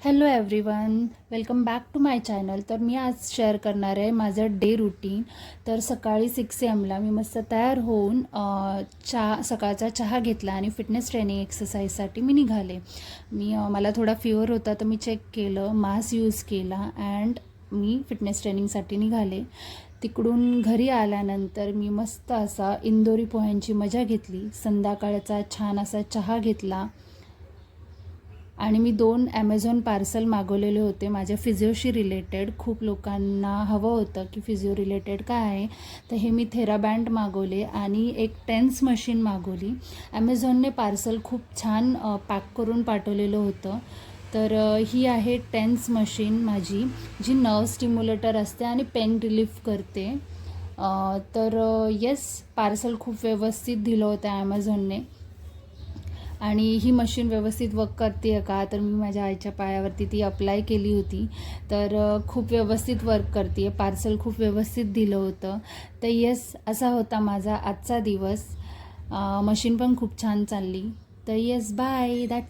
Hello everyone welcome back to my channel तर मी आज शेअर करणार आहे माझं डे रुटीन तर सकाळी सिक्स एमला मी मस्त तयार होऊन चहा सकाळचा चहा घेतला आणि फिटनेस ट्रेनिंग एक्सरसाइजसाठी मी निघाले. मी मला थोडा फिवर होता तर मी चेक केलं मास्क यूज केला अँड मी फिटनेस ट्रेनिंगसाठी निघाले. तिकडून घरी आल्यानंतर मी मस्त असा इंदोरी पोह्यांची मजा घेतली. संध्याकाळचा छान असा चहा घेतला. आणि मी दोन ॲमेझॉन पार्सल मागवलेले होते. माझ्या फिजिओशी रिलेटेड खूप लोकांना हवं होतं की फिजिओ रिलेटेड काय आहे. तर हे मी थेराबँड मागवले आणि एक टेन्स मशीन मागवली. ॲमेझॉनने पार्सल खूप छान पॅक करून पाठवलेलं होतं. तर ही आहे टेन्स मशीन माझी जी नर्व स्टिम्युलेटर असते आणि पेन रिलीफ करते. तर येस पार्सल खूप व्यवस्थित दिलं होतं ॲमेझॉनने आणि ही मशीन व्यवस्थित वर्क करते आहे का? तर मी माझ्या आईच्या पायावरती ती अप्लाय केली होती. तर खूप व्यवस्थित वर्क करते आहे पार्सल खूप व्यवस्थित दिलं होतं. तर येस असा होता माझा आजचा दिवस. मशीन पण खूप छान चालली. तर येस बाय दॅट्स